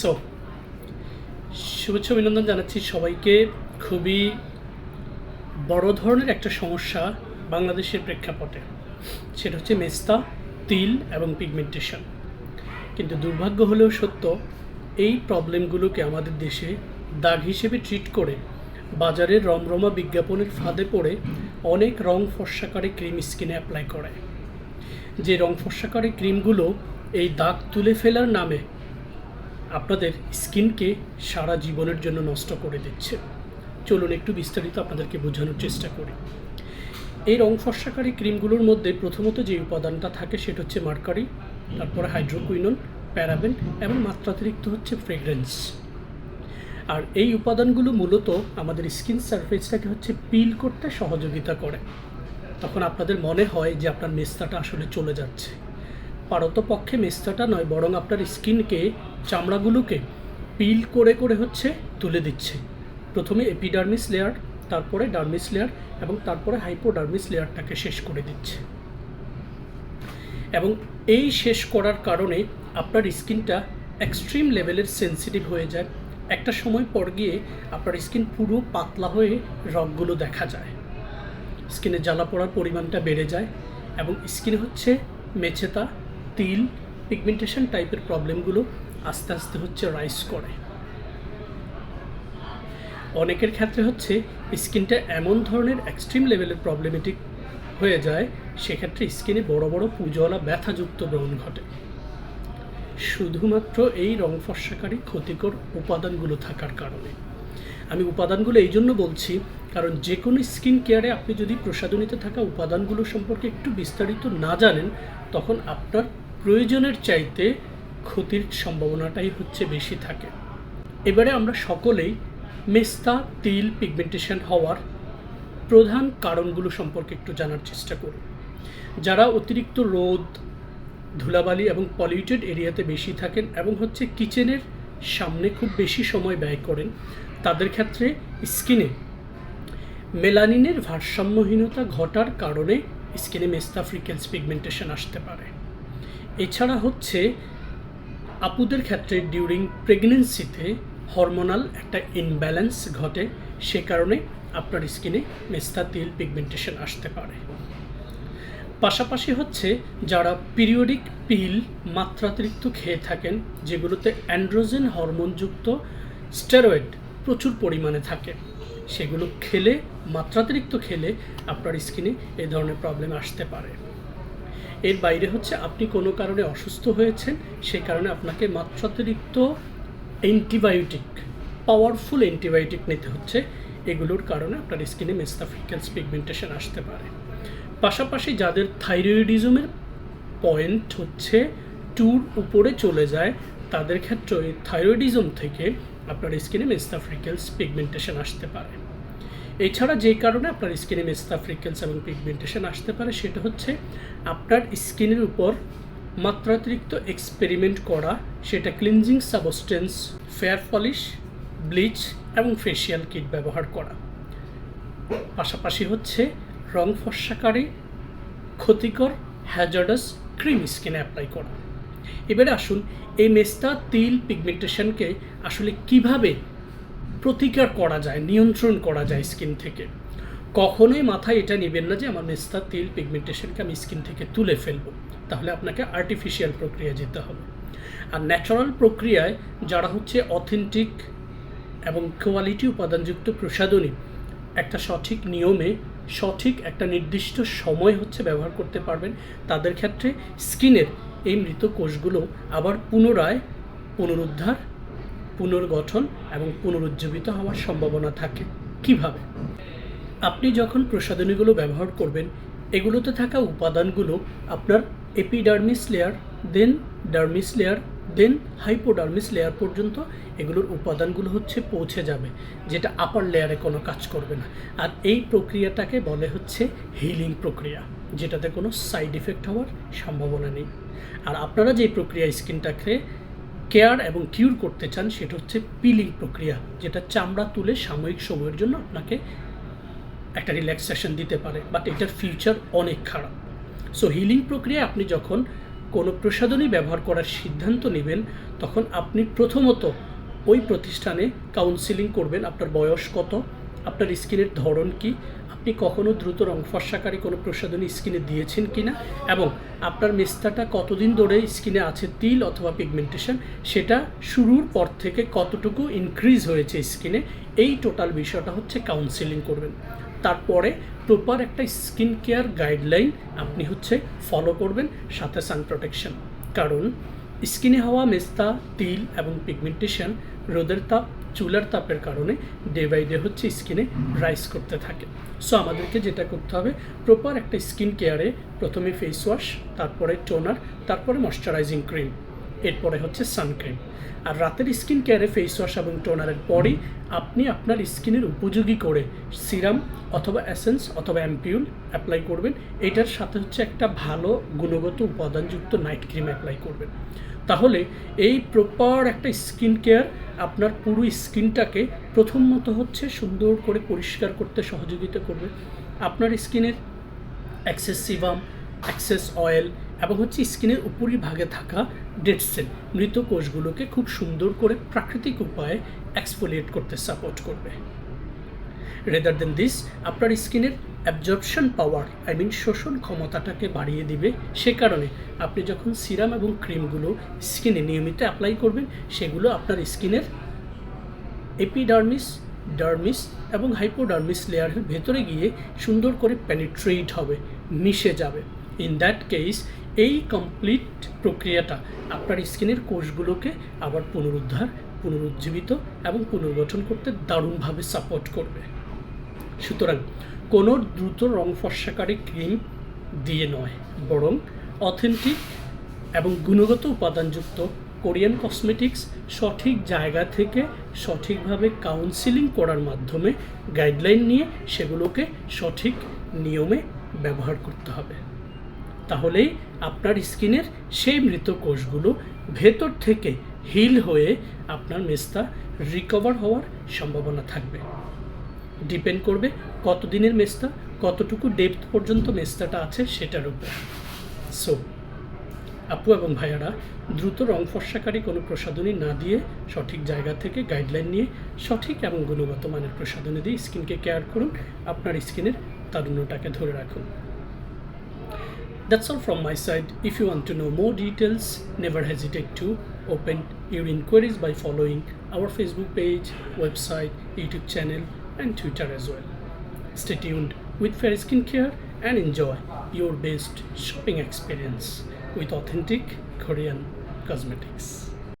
So শুভেচ্ছা অভিনন্দন জানাচ্ছি সবাইকে। খুবই বড় ধরনের একটা সমস্যা বাংলাদেশের প্রেক্ষাপটে। সেটা হচ্ছে মেস্তা, তিল এবং পিগমেন্টেশন। কিন্তু দুর্ভাগ্য হলেও সত্য, এই প্রবলেমগুলোকে আমাদের দেশে দাগ হিসেবে ট্রিট করে বাজারের রমরমা বিজ্ঞাপনের ফাঁদে পড়ে অনেক রং ফর্সাকারী ক্রিম স্কিনে অ্যাপ্লাই করে। যে রং ফর্সাকারী ক্রিমগুলো এই দাগ তুলে ফেলার নামে আপনাদের স্কিনকে সারা জীবনের জন্য নষ্ট করে দিচ্ছে। চলুন একটু বিস্তারিত আপনাদেরকে বোঝানোর চেষ্টা করি। এই রং ফর্সাকারী ক্রিমগুলোর মধ্যে প্রথমত যে উপাদানটা থাকে সেটা হচ্ছে মার্কারি, তারপরে হাইড্রোকুইনন, প্যারাবেন এবং মাত্রাতিরিক্ত হচ্ছে ফ্রেগরেন্স। আর এই উপাদানগুলো মূলত আমাদের স্কিন সারফেসটাকে হচ্ছে পিল করতে সহযোগিতা করে। তখন আপনাদের মনে হয় যে আপনার মেস্তাটা আসলে চলে যাচ্ছে। পারতপক্ষে মেস্তাটা নয়, বরং আপনার স্কিনকে, চামড়াগুলোকে পিল করে করে হচ্ছে তুলে দিচ্ছে। প্রথমে এপিডার্মিস লেয়ার, তারপরে ডার্মিস লেয়ার এবং তারপরে হাইপোডার্মিস লেয়ারটাকে শেষ করে দিচ্ছে। এবং এই শেষ করার কারণে আপনার স্কিনটা এক্সট্রিম লেভেলের সেন্সিটিভ হয়ে যায়। একটা সময় পর গিয়ে আপনার স্কিন পুরো পাতলা হয়ে রগগুলো দেখা যায়। স্কিনে জ্বালা পড়ার পরিমাণটা বেড়ে যায় এবং স্কিনে হচ্ছে মেছেতা তিল পিগমেন্টেশন টাইপের প্রবলেমগুলো আস্তে আস্তে হচ্ছে রাইস করে। অনেকের ক্ষেত্রে হচ্ছে স্কিনটা এমন ধরনের এক্সট্রিম লেভেলের প্রবলেমেটিক হয়ে যায়, সেক্ষেত্রে স্কিনে বড় বড় পুজোওয়ালা ব্যথাযুক্ত ব্রণ ঘটে। শুধুমাত্র এই রং ফর্সাকারী ক্ষতিকর উপাদানগুলো থাকার কারণে। আমি উপাদানগুলো এই জন্য বলছি, কারণ যে কোনো স্কিন কেয়ারে আপনি যদি প্রসাধনীতে থাকা উপাদানগুলো সম্পর্কে একটু বিস্তারিত না জানেন, তখন আপনার প্রয়োজনের চাইতে ক্ষতির সম্ভাবনাটাই হচ্ছে বেশি থাকে। এবারে আমরা সকলেই মেস্তা, তিল পিগমেন্টেশন হওয়ার প্রধান কারণগুলো সম্পর্কে একটু জানার চেষ্টা করি। যারা অতিরিক্ত রোদ, ধুলাবালি এবং পলিউটেড এরিয়াতে বেশি থাকেন এবং হচ্ছে কিচেনের সামনে খুব বেশি সময় ব্যয় করেন, তাদের ক্ষেত্রে স্কিনে মেলানিনের ভারসাম্যহীনতা ঘটার কারণে স্কিনে মেস্তা ফ্রিকেলস পিগমেন্টেশন আসতে পারে। এছাড়া হচ্ছে আপুদের ক্ষেত্রে ডিউরিং প্রেগনেন্সিতে হরমোনাল একটা ইনব্যালেন্স ঘটে, সে কারণে আপনার স্কিনে মেস্তা তেল পিগমেন্টেশন আসতে পারে। পাশাপাশি হচ্ছে যারা পিরিয়ডিক পিল মাত্রাতিরিক্ত খেয়ে থাকেন, যেগুলোতে অ্যান্ড্রোজেন হরমোনযুক্ত স্টেরয়েড প্রচুর পরিমাণে থাকে, সেগুলো খেলে, মাত্রাতিরিক্ত খেলে আপনার স্কিনে এ ধরনের প্রবলেম আসতে পারে। এর বাইরে হচ্ছে আপনি কোনো কারণে অসুস্থ হয়েছেন সেই কারণে আপনাকে মাত্রাতিরিক্ত অ্যান্টিবায়োটিক পাওয়ারফুল অ্যান্টিবায়োটিক নিতে হচ্ছে। এগুলোর কারণে আপনার স্কিনে মেস্তাফ্রিক্যালস পিগমেন্টেশন আসতে পারে। পাশাপাশি যাদের থাইরয়েডিজমের পয়েন্ট হচ্ছে টুর উপরে চলে যায়, তাদের ক্ষেত্রে থাইরয়েডিজম থেকে আপনার স্কিনে মেস্তাফ্রিকেলস পিগমেন্টেশন আসতে পারে। এছাড়া যে কারণে আপনার স্কিনে মেস্তাফ্রিকেলস এবং পিগমেন্টেশন আসতে পারে, সেটা হচ্ছে আপনার স্কিনের উপর মাত্রাতিরিক্ত এক্সপেরিমেন্ট করা, সেটা cleansing substance, fair polish, bleach এবং ফেসিয়াল কিট ব্যবহার করা। পাশাপাশি হচ্ছে রং ফর্সাকারী, ক্ষতিকর হ্যাজার্ডাস ক্রিম স্কিনে অ্যাপ্লাই করা। এবারে আসুন, এই মেস্তা, তিল পিগমেন্টেশনকে আসলে কীভাবে প্রতিকার করা যায়, নিয়ন্ত্রণ করা যায় স্কিন থেকে। কখনোই মাথায় এটা নেবেন না যে আমার মেস্তা তেল পিগমেন্টেশনকে আমি স্কিন থেকে তুলে ফেলব। তাহলে আপনাকে আর্টিফিশিয়াল প্রক্রিয়া যেতে হবে। আর ন্যাচারাল প্রক্রিয়ায় যারা হচ্ছে অথেন্টিক এবং কোয়ালিটি উপাদানযুক্ত প্রসাধনী, একটা সঠিক নিয়মে, সঠিক একটা নির্দিষ্ট সময় হচ্ছে ব্যবহার করতে পারবেন, তাদের ক্ষেত্রে স্কিনের এই মৃত কোষগুলো আবার পুনরায় পুনরুদ্ধার পুনর্গঠন এবং পুনরুজ্জীবিত হওয়ার সম্ভাবনা থাকে। কীভাবে? আপনি যখন প্রসাধনীগুলো ব্যবহার করবেন, এগুলোতে থাকা উপাদানগুলো আপনার epidermis layer then dermis layer then hypodermis layer পর্যন্ত এগুলোর উপাদানগুলো হচ্ছে পৌঁছে যাবে, যেটা আপার লেয়ারে কোনো কাজ করবে না। আর এই প্রক্রিয়াটাকে বলে হচ্ছে হিলিং প্রক্রিয়া, যেটাতে কোনো সাইড এফেক্ট হওয়ার সম্ভাবনা নেই। আর আপনারা যে প্রক্রিয়া স্কিনটাকে কেয়ার এবং কিউর করতে চান, সেটা হচ্ছে পিলিং প্রক্রিয়া, যেটা চামড়া তুলে সাময়িক সময়ের জন্য আপনাকে একটা রিল্যাক্সেশন দিতে পারে বাট এটার ফিউচার অনেক খারাপ। সো হিলিং প্রক্রিয়া আপনি যখন কোনো প্রসাধনী ব্যবহার করার সিদ্ধান্ত নেবেন, তখন আপনি প্রথমত ওই প্রতিষ্ঠানে কাউন্সিলিং করবেন, আপনার বয়স কত, আপনার স্কিনের ধরন কি আপনি কখনো দ্রুত রং ফর্সাকারী কোনো প্রসাধনী স্কিনে দিয়েছেন কিনা এবং আপনার মেস্তাটা কতদিন ধরে স্কিনে আছে তিল অথবা পিগমেন্টেশন সেটা শুরুর পর থেকে কতটুকু ইনক্রিজ হয়েছে স্কিনে? এই টোটাল বিষয়টা হচ্ছে কাউন্সিলিং করবেন। তারপরে প্রপার একটা স্কিন কেয়ার গাইডলাইন আপনি হচ্ছে ফলো করবেন, সাথে সান প্রোটেকশন কারণ স্কিনে হওয়া মেস্তা, তিল এবং পিগমেন্টেশন রোদের তাপ চুলার তাপের কারণে ডে বাই ডে হচ্ছে স্কিনে রাইস করতে থাকে। সো আমাদেরকে যেটা করতে হবে প্রপার একটা স্কিন কেয়ারে প্রথমে ফেস ওয়াশ তারপরে টোনার তারপরে ময়শ্চারাইজিং ক্রিম এরপরে হচ্ছে সানক্রিম। আর রাতের স্কিন কেয়ারে ফেস ওয়াশ এবং টোনারের পরেই আপনি আপনার স্কিনের উপযোগী করে সিরাম অথবা অ্যাসেন্স অথবা অ্যাম্পিউল অ্যাপ্লাই করবেন। এটার সাথে হচ্ছে একটা ভালো গুণগত উপাদানযুক্ত নাইট ক্রিম অ্যাপ্লাই করবেন। তাহলে এই প্রপার একটা স্কিন কেয়ার আপনার পুরো স্কিনটাকে প্রথমত হচ্ছে সুন্দর করে পরিষ্কার করতে সহযোগিতা করবে। আপনার স্কিনের অ্যাক্সেস সিবাম অ্যাক্সেস অয়েল এবং হচ্ছে স্কিনের উপরি ভাগে থাকা ডেড সেল, মৃত কোষগুলোকে খুব সুন্দর করে প্রাকৃতিক উপায়ে এক্সফোলিয়েট করতে সাপোর্ট করবে। রেদার দেন দিস আপনার স্কিনের অ্যাবজর্পশন পাওয়ার আই মিন শোষণ ক্ষমতাটাকে বাড়িয়ে দিবে। সে কারণে আপনি যখন সিরাম এবং ক্রিমগুলো স্কিনে নিয়মিত অ্যাপ্লাই করবেন, সেগুলো আপনার স্কিনের এপিডার্মিস ডার্মিস এবং হাইপোডার্মিস লেয়ারের ভেতরে গিয়ে সুন্দর করে পেনিট্রেট হবে, মিশে যাবে। ইন দ্যাট কেস এই কমপ্লিট প্রক্রিয়াটা আপনার স্কিনের কোষগুলোকে আবার পুনরুদ্ধার, পুনরুজ্জীবিত এবং পুনর্গঠন করতে দারুণভাবে সাপোর্ট করবে। সুতরাং কোনো দ্রুত রং ফর্সাকারী ক্রিম দিয়ে নয়, বরং অথেন্টিক এবং গুণগত উপাদানযুক্ত কোরিয়ান কসমেটিক্স সঠিক জায়গা থেকে সঠিকভাবে কাউন্সিলিং করার মাধ্যমে গাইডলাইন নিয়ে সেগুলোকে সঠিক নিয়মে ব্যবহার করতে হবে। তাহলেই আপনার স্কিনের সেই মৃত কোষগুলো ভেতর থেকে হিল হয়ে আপনার মেস্তা রিকভার হওয়ার সম্ভাবনা থাকবে। ডিপেন্ড করবে কতদিনের মেস্তা, কতটুকু ডেপথ পর্যন্ত মেস্তাটা আছে সেটার উপর। সো আপু এবং ভাইয়ারা, দ্রুত রং ফর্সাকারী কোনো প্রসাধনী না দিয়ে সঠিক জায়গা থেকে গাইডলাইন নিয়ে সঠিক এবং গুণগত মানের প্রসাধনী দিয়ে স্কিনকে কেয়ার করুন, আপনার স্কিনের তারুণ্যটাকে ধরে রাখুন। That's all from my side. If you want to know more details, never hesitate to open your inquiries by following our Facebook page, website, YouTube channel, and Twitter as well. Stay tuned with Fair Skincare and enjoy your best shopping experience with authentic Korean cosmetics.